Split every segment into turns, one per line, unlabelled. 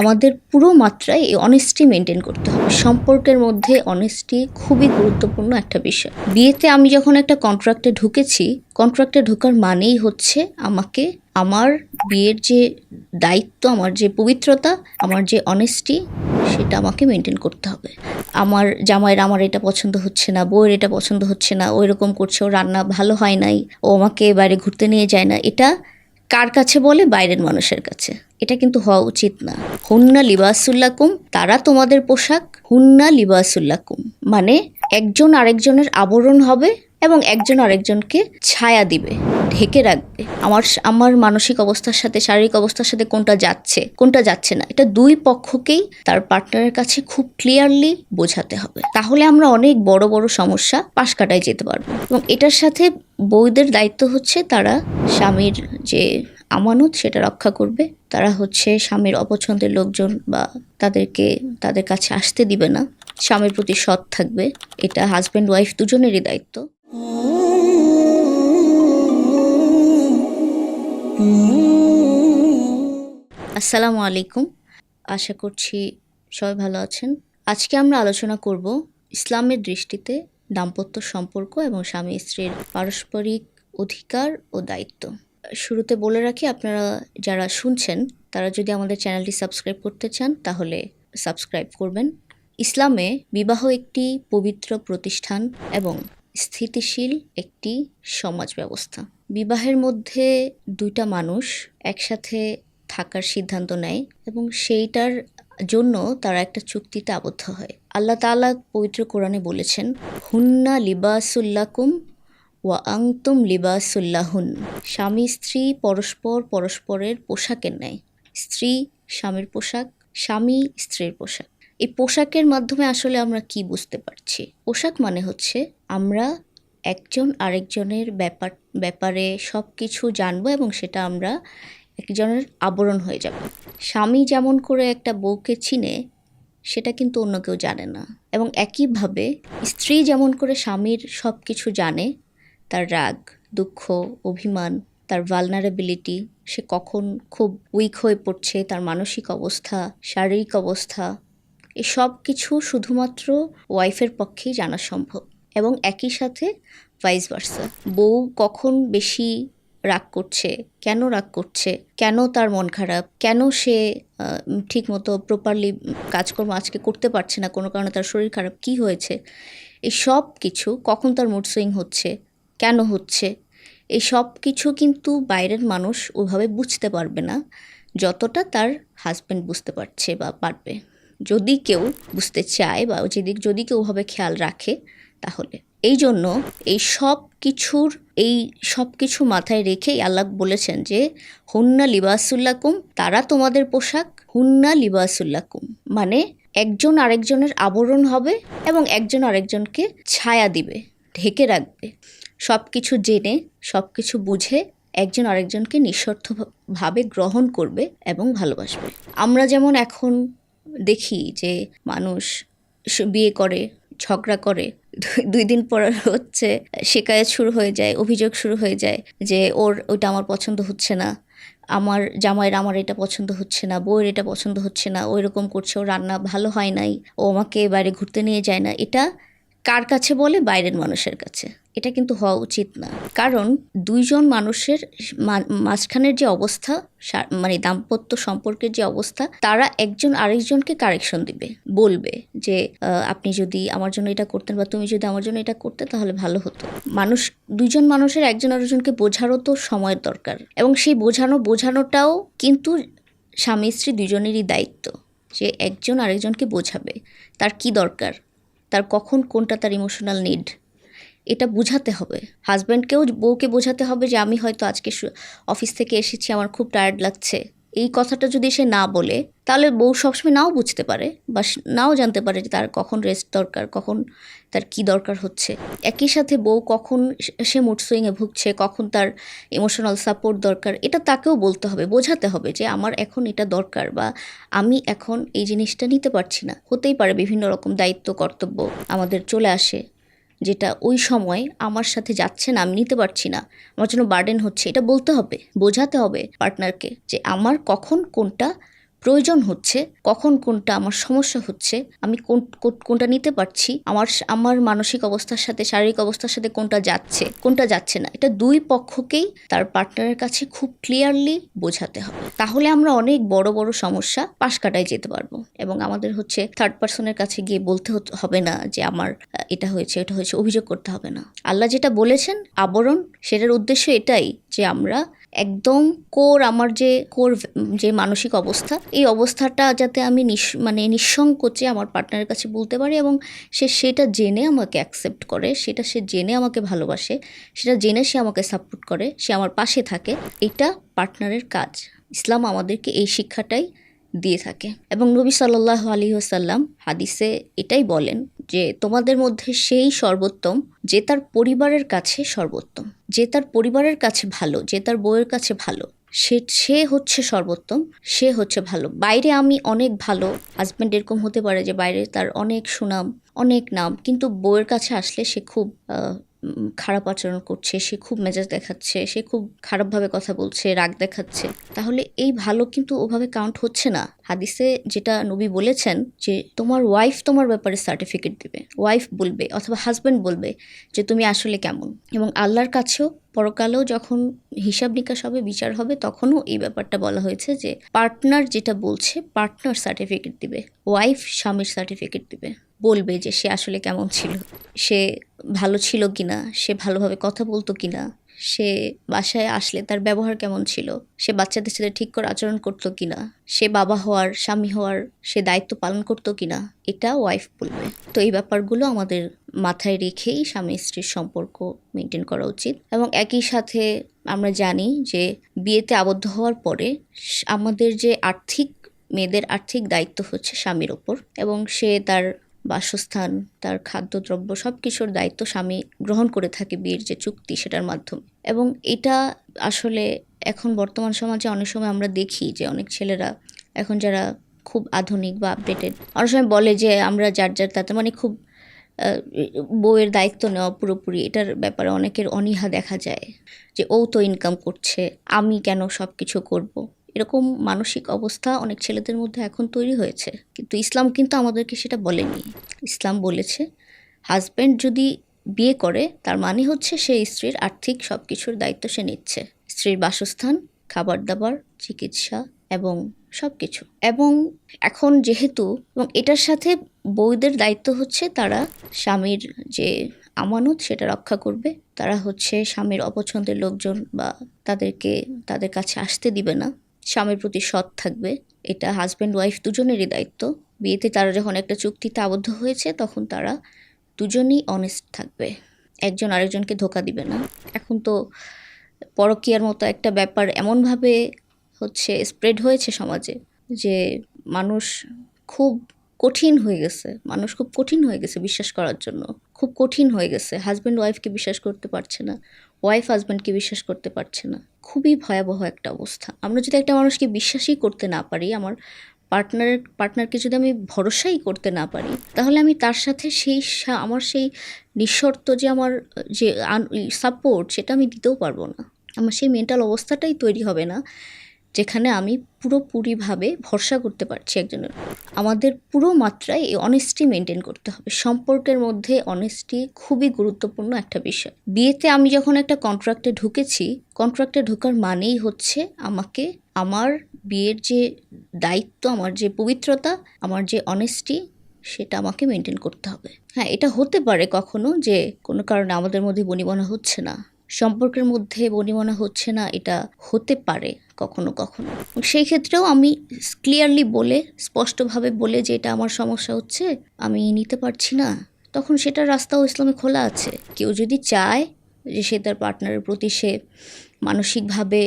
আমাদের পুরো মাত্রায় এই অনেস্টি মেনটেন করতে হবে। সম্পর্কের মধ্যে অনেস্টি খুবই গুরুত্বপূর্ণ একটা বিষয়। বিয়েতে আমি যখন একটা কন্ট্রাক্টে ঢুকেছি কন্ট্রাক্টে ঢোকার মানেই হচ্ছে আমাকে আমার বিয়ের যে দায়িত্ব, আমার যে পবিত্রতা, আমার যে অনেস্টি সেটা আমাকে মেনটেন করতে হবে। আমার জামাইয়ের আমার এটা পছন্দ হচ্ছে না, বউয়ের এটা পছন্দ হচ্ছে না ও এরকম করছে ও রান্না ভালো হয় নাই, ও আমাকে বাইরে ঘুরতে নিয়ে যায় না, এটা কার কাছে বলে? বাইরের মানুষের কাছে। এটা কিন্তু হওয়া উচিত না। হুন্না লিবাসুল্লাকুম, তারা তোমাদের পোশাক। হুন্না লিবাসুল্লাকুম মানে একজন আরেকজনের আবরণ হবে এবং একজন আরেকজনকে ছায়া দিবে। ঢেকে রাখবে আমার আমার মানসিক অবস্থার সাথে, শারীরিক অবস্থার সাথে কোনটা যাচ্ছে কোনটা যাচ্ছে না। এটা দুই পক্ষকেই তার পার্টনারের কাছে খুব ক্লিয়ারলি বোঝাতে হবে। তাহলে আমরা অনেক বড় বড় সমস্যা পাশ কাটায় যেতে পারব। এবং এটার সাথে বউদের দায়িত্ব হচ্ছে তারা স্বামীর যে আমানত সেটা রক্ষা করবে। তারা হচ্ছে স্বামীর অপছন্দের লোকজন বা তাদেরকে, তাদের কাছে আসতে দিবে না। স্বামীর প্রতি সৎ থাকবে। এটা হাজব্যান্ড ওয়াইফ দুজনেরই দায়িত্ব। আসসালামু আলাইকুম। আশা করছি সবাই ভালো আছেন। আজকে আমরা আলোচনা করব ইসলামের দৃষ্টিতে দাম্পত্য সম্পর্ক এবং স্বামী স্ত্রীর পারস্পরিক অধিকার ও দায়িত্ব। শুরুতে বলে রাখি, আপনারা যারা শুনছেন, তারা যদি আমাদের চ্যানেলটি সাবস্ক্রাইব করতে চান, তাহলে সাবস্ক্রাইব করবেন। ইসলামে বিবাহ একটি পবিত্র প্রতিষ্ঠান এবং স্থিতিশীল একটি সমাজ ব্যবস্থা। বিবাহের মধ্যে দুইটা মানুষ একসাথে থাকার সিদ্ধান্ত নেয় এবং সেইটার জন্য তারা একটা চুক্তিতে আবদ্ধ হয়। আল্লাহ তাআলা পবিত্র কোরআনে বলেছেন, হুন্না লিবাসুল্লাকুম ওয়া আংতুম লিবাসুল্লাহুন। স্বামী স্ত্রী পরস্পর পরস্পরের পোশাকের ন্যায়। স্ত্রী স্বামীর পোশাক, স্বামী স্ত্রীর পোশাক। এই পোশাকের মাধ্যমে আসলে আমরা কি বুঝতে পারছি? পোশাক মানে হচ্ছে আমরা একজন আরেকজনের ব্যাপার, ব্যাপারে সব কিছু জানব এবং সেটা আমরা একজনের আবরণ হয়ে যাব। স্বামী যেমন করে একটা বউকে চিনে, সেটা কিন্তু অন্য কেউ জানে না। এবং একইভাবে স্ত্রী যেমন করে স্বামীর সব কিছু জানে, তার রাগ, দুঃখ, অভিমান, তার ভালনারেবিলিটি সে কখন খুব উইক হয়ে পড়ছে, তার মানসিক অবস্থা, শারীরিক অবস্থা, এসব কিছু শুধুমাত্র ওয়াইফের পক্ষেই জানা সম্ভব। এবং একই সাথে ভাইস ভার্সা বউ কখন বেশি রাগ করছে, কেন রাগ করছে, কেন তার মন খারাপ, কেন সে ঠিক মতো প্রপারলি কাজকর্ম আজকে করতে পারছে না, কোনো কারণে তার শরীর খারাপ, কি হয়েছে? এই সব কিছু কখন তার মুড সুইং হচ্ছে, কেন হচ্ছে? এই সব কিছু কিন্তু বাইরের মানুষ ওভাবে বুঝতে পারবে না, যতটা তার হাজব্যান্ড বুঝতে পারছে বা পারবে। যদি কেউ বুঝতে চায় বা যদি যদি কেউ ওভাবে খেয়াল রাখে তাহলে। এই জন্য এই সব কিছুর, এই সব কিছু মাথায় রেখেই আল্লাহ বলেছেন যে, হুন্না লিবাসুল্লাকুম, তারা তোমাদের পোশাক, হুন্না লিবাসুল্লাকুম। মানে একজন আরেকজনের আবরণ হবে এবং একজন আরেকজনকে ছায়া দিবে, ঢেকে রাখবে। সব কিছু জেনে, সব কিছু বুঝে একজন আরেকজনকে নিঃস্বার্থভাবে গ্রহণ করবে এবং ভালোবাসবে। আমরা যেমন এখন দেখি যে মানুষ বিয়ে করে ঝগড়া করে। দুই দিন পর হচ্ছে শিকায়ত শুরু হয়ে যায়, অভিযোগ শুরু হয়ে যায় যে ওর ওইটা আমার পছন্দ হচ্ছে না। আমার জামাইয়ের আমার এটা পছন্দ হচ্ছে না, বউয়ের এটা পছন্দ হচ্ছে না ওই রকম করছে ও রান্না ভালো হয় নাই, ও আমাকে বাইরে ঘুরতে নিয়ে যায় না। এটা কার কাছে বলে? বাইরের মানুষের কাছে। এটা কিন্তু হওয়া উচিত না। কারণ দুইজন মানুষের মাঝখানের যে অবস্থা মানে দাম্পত্য সম্পর্কের যে অবস্থা, তারা একজন আরেকজনকে কারেকশন দিবে, বলবে যে আপনি যদি আমার জন্য এটা করতেন বা তুমি যদি আমার জন্য এটা করতে, তাহলে ভালো হতো। মানুষ, দুইজন মানুষের একজন আরেকজনকে বোঝারও তো সময়ের দরকার। এবং সেই বোঝানো, বোঝানোটাও কিন্তু স্বামী স্ত্রী দুজনেরই দায়িত্ব যে একজন আরেকজনকে বোঝাবে। তার কি দরকার? তার কখন কোনটা তার ইমোশনাল নিড এটা বোঝাতে হবে। হাজব্যান্ডকেও বউকে বোঝাতে হবে যে, আমি হয়তো আজকে অফিস থেকে এসেছি, আমার খুব টায়ার্ড লাগছে। এই কথাটা যদি সে না বলে, তাহলে বউ সবসময় নাও বুঝতে পারে বা নাও জানতে পারে যে তার কখন রেস্ট দরকার, কখন তার কি দরকার হচ্ছে। একই সাথে বউ কখন সে মুড সুইংয়ে ভুগছে, কখন তার ইমোশনাল সাপোর্ট দরকার, এটা তাকেও বলতে হবে, বোঝাতে হবে যে আমার এখন এটা দরকার বা আমি এখন এই জিনিসটা নিতে পারছি না। হতেই পারে বিভিন্ন রকম দায়িত্ব, কর্তব্য আমাদের চলে আসে। যেটা ওই সময় আমার সাথে যাচ্ছে না, আমি নিতে পারছি না। আমার জন্য বার্ডেন হচ্ছে। এটা বলতে হবে, বোঝাতে হবে পার্টনারকে যে আমার কখন কোনটা প্রয়োজন হচ্ছে, কখন কোনটা আমার সমস্যা হচ্ছে, আমি কোন, কোন- কোনটা নিতে পারছি, আমার আমার মানসিক অবস্থার সাথে, শারীরিক অবস্থার সাথে কোনটা যাচ্ছে কোনটা যাচ্ছে না। এটা দুই পক্ষকেই তার পার্টনারের কাছে খুব ক্লিয়ারলি বোঝাতে হবে। তাহলে আমরা অনেক বড় বড় সমস্যা পাশ কাটায় যেতে পারব। এবং আমাদের হচ্ছে থার্ড পার্সনের কাছে গিয়ে বলতে হবে না যে আমার এটা হয়েছে এটা হয়েছে, অভিযোগ করতে হবে না। আল্লাহ যেটা বলেছেন, আবরণ, সেটার উদ্দেশ্য এটাই যে আমরা একদম কোর, আমার যে কোর, যে মানসিক অবস্থা, এই অবস্থাটা যাতে আমি মানে নিঃসংকোচে আমার পার্টনারের কাছে বলতে পারি এবং সে সেটা জেনে আমাকে অ্যাকসেপ্ট করে, সেটা সে জেনে আমাকে ভালোবাসে, সেটা জেনে সে আমাকে সাপোর্ট করে, সে আমার পাশে থাকে, এটা পার্টনারের কাজ। ইসলাম আমাদেরকে এই শিক্ষাটাই দিয়ে থাকে। এবং নবী সাল্লাহ আলী আসাল্লাম হাদিসে এটাই বলেন যে, তোমাদের মধ্যে সেই সর্বোত্তম যে তার পরিবারের কাছে সর্বোত্তম। যে তার পরিবারের কাছে ভালো, যে তার বউয়ের কাছে ভালো, সে সে হচ্ছে সর্বোত্তম, সে হচ্ছে ভালো। বাইরে আমি অনেক ভালো হাজব্যান্ড এরকম হতে পারে যে বাইরে তার অনেক সুনাম, অনেক নাম, কিন্তু বউয়ের কাছে আসলে সে খুব খারাপ আচরণ করছে, সে খুব মেজাজ দেখাচ্ছে, সে খুব খারাপভাবে কথা বলছে, রাগ দেখাচ্ছে। তাহলে এই ভালো কিন্তু ওভাবে কাউন্ট হচ্ছে না। হাদিসে যেটা নবী বলেছেন যে, তোমার ওয়াইফ তোমার ব্যাপারে সার্টিফিকেট দিবে। ওয়াইফ বলবে অথবা হাজব্যান্ড বলবে যে, তুমি আসলে কেমন? এবং আল্লাহর কাছেও পরকালেও যখন হিসাব নিকাশ হবে, বিচার হবে, তখনও এই ব্যাপারটা বলা হয়েছে যে পার্টনার যেটা বলছে পার্টনার সার্টিফিকেট দিবে। ওয়াইফ স্বামীর সার্টিফিকেট দিবে। বলবে যে সে আসলে কেমন ছিল? সে ভালো ছিল কিনা? সে ভালোভাবে কথা বলতো কি না সে বাসায় আসলে তার ব্যবহার কেমন ছিল? সে বাচ্চাদের সাথে ঠিক করে আচরণ করতো কিনা? সে বাবা হওয়ার, স্বামী হওয়ার, সে দায়িত্ব পালন করতো কিনা? এটা ওয়াইফ বলবে। তো এই ব্যাপারগুলো আমাদের মাথায় রেখেই স্বামী স্ত্রীর সম্পর্ক মেনটেন করা উচিত এবং একই সাথে আমরা জানি যে বিয়েতে আবদ্ধ হওয়ার পরে আমাদের যে আর্থিক, মেয়েদের আর্থিক দায়িত্ব হচ্ছে স্বামীর ওপর এবং সে তার বাসস্থান, তার খাদ্যদ্রব্য সব কিছুর দায়িত্ব স্বামী গ্রহণ করে থাকে বিয়ের যে চুক্তি সেটার মাধ্যমে এবং এটা আসলে এখন বর্তমান সমাজে অনেক সময় আমরা দেখি যে অনেক ছেলেরা, এখন যারা খুব আধুনিক বা আপডেটেড অনেক সময় বলে যে আমরা যার যার তাতে মানে খুব বউয়ের দায়িত্ব নেওয়া পুরোপুরি, এটার ব্যাপারে অনেকের অনীহা দেখা যায় যে ও তো ইনকাম করছে, আমি কেন সব কিছু করব। এরকম মানসিক অবস্থা অনেক ছেলেদের মধ্যে এখন তৈরি হয়েছে। কিন্তু ইসলাম কিন্তু আমাদেরকে সেটা বলেনি। ইসলাম বলেছে হাজব্যান্ড যদি বিয়ে করে, তার মানে হচ্ছে সে স্ত্রীর আর্থিক সব কিছুর দায়িত্ব সে নিচ্ছে। স্ত্রীর বাসস্থান খাবার দাবার চিকিৎসা এবং সব কিছু এবং এখন যেহেতু, এবং এটার সাথে বউদের দায়িত্ব হচ্ছে তারা স্বামীর যে আমানত সেটা রক্ষা করবে। তারা হচ্ছে স্বামীর অপছন্দের লোকজন বা তাদেরকে, তাদের কাছে আসতে দিবে না। স্বামীর প্রতি সৎ থাকবে, এটা হাজব্যান্ড ওয়াইফ দুজনেরই দায়িত্ব। বিয়েতে তারা যখন একটা চুক্তিতে আবদ্ধ হয়েছে, তখন তারা দুজনেই অনেস্ট থাকবে। একজন আরেকজনকে ধোকা দিবে না। এখন তো পরকীয়ার মতো একটা ব্যাপার এমনভাবে হচ্ছে স্প্রেড হয়েছে সমাজে যে মানুষ খুব কঠিন হয়ে গেছে। মানুষ খুব কঠিন হয়ে গেছে বিশ্বাস করার জন্য। খুব কঠিন হয়ে গেছে। হাজব্যান্ড ওয়াইফকে বিশ্বাস করতে পারছে না। ওয়াইফ হাজব্যান্ডকে বিশ্বাস করতে পারছে না। খুবই ভয়াবহ একটা অবস্থা। আমরা যদি একটা মানুষকে বিশ্বাসই করতে না পারি, আমার পার্টনারের পার্টনারকে যদি আমি ভরসাই করতে না পারি, তাহলে আমি তার সাথে সেই আমার সেই নিঃশর্ত যে আমার, যে সাপোর্ট সেটা আমি দিতেও পারব না। আমার সেই মেন্টাল অবস্থাটাই তৈরি হবে না। যেখানে আমি পুরোপুরিভাবে ভরসা করতে পারছি একজনের। আমাদের পুরো মাত্রায় এই অনেস্টি মেনটেন করতে হবে। সম্পর্কের মধ্যে অনেস্টি খুবই গুরুত্বপূর্ণ একটা বিষয়। বিয়েতে আমি যখন একটা কন্ট্রাক্টে ঢুকেছি কন্ট্রাক্টে ঢোকার মানেই হচ্ছে আমাকে আমার বিয়ের যে দায়িত্ব, আমার যে পবিত্রতা, আমার যে অনেস্টি সেটা আমাকে মেনটেন করতে হবে। হ্যাঁ এটা হতে পারে কখনো যে কোনো কারণে আমাদের মধ্যে বনিবনা হচ্ছে না। সম্পর্কের মধ্যে বনিবনা হচ্ছে না, এটা হতে পারে। কখনো কখনো। সেই ক্ষেত্রেও আমি ক্লিয়ারলি বলে, স্পষ্টভাবে বলে যে এটা আমার সমস্যা হচ্ছে, আমি নিতে পারছি না। তখন সেটার রাস্তাও ইসলামে খোলা আছে। কেউ যদি চায় যে সে তার পার্টনারের প্রতি সে মানসিকভাবে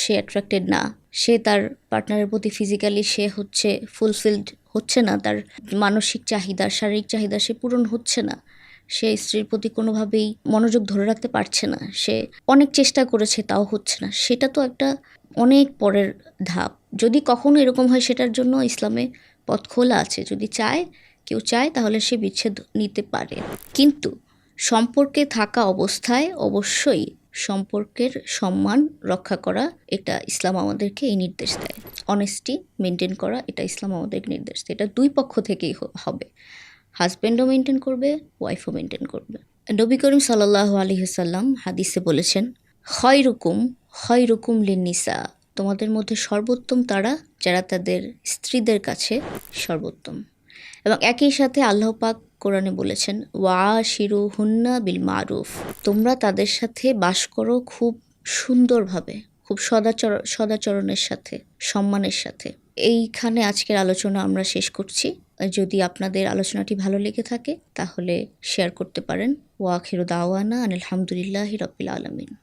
সে অ্যাট্রাক্টেড না, সে তার পার্টনারের প্রতি ফিজিক্যালি সে হচ্ছে ফুলফিলড হচ্ছে না, তার মানসিক চাহিদা, শারীরিক চাহিদা সে পূরণ হচ্ছে না, সে স্ত্রীর প্রতি কোনোভাবেই মনোযোগ ধরে রাখতে পারছে না, সে অনেক চেষ্টা করেছে, তাও হচ্ছে না। সেটা তো একটা অনেক পরের ধাপ। যদি কখনো এরকম হয় সেটার জন্য ইসলামে পথ খোলা আছে। যদি চায়, কেউ চায়, তাহলে সে বিচ্ছেদ নিতে পারে। কিন্তু সম্পর্কে থাকা অবস্থায় অবশ্যই সম্পর্কের সম্মান রক্ষা করা এটা ইসলাম আমাদেরকে এই নির্দেশ দেয়। অনেস্টি মেনটেন করা এটা ইসলাম আমাদেরকে নির্দেশ। দেয় এটা দুই পক্ষ থেকেই হবে। হাজব্যান্ডও মেনটেন করবে ওয়াইফও মেনটেন করবে। নবী করিম সাল্লাহ আলহিহাল্লাম হাদিসে বলেছেন হয় রুকুম হয় রুকুম লিনিসা তোমাদের মধ্যে সর্বোত্তম তারা, যারা তাদের স্ত্রীদের কাছে সর্বোত্তম। এবং একই সাথে আল্লাহ পাক কোরআনে বলেছেন ওয়া শিরু হুন্না বিল মারুফ তোমরা তাদের সাথে বাস করো খুব সুন্দরভাবে, খুব সদাচর, সদাচরণের সাথে, সম্মানের সাথে। এইখানে আজকের আলোচনা আমরা শেষ করছি। যদি আপনাদের আলোচনাটি ভালো লেগে থাকে, তাহলে শেয়ার করতে পারেন। ওয়াখিরু দাওয়ানা আনিল হামদুলিল্লাহি রবিল আলমিন।